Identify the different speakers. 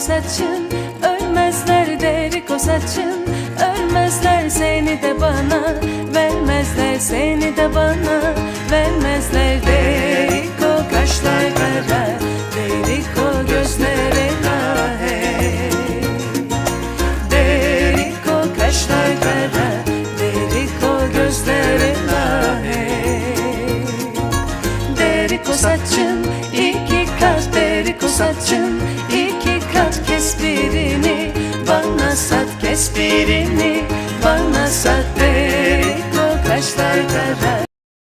Speaker 1: Riko saçın Ölmezler de Riko saçın Ölmezler seni de bana Vermezler seni de bana Vermezler de Riko kaşlar kara De Riko gözlere kahe De Riko kaşlar kara De Riko gözlere kahe De Riko saçın iki kat De Riko saçın kat kes birini. Bana sat kes birini. Bana sat derik o kaşlar kara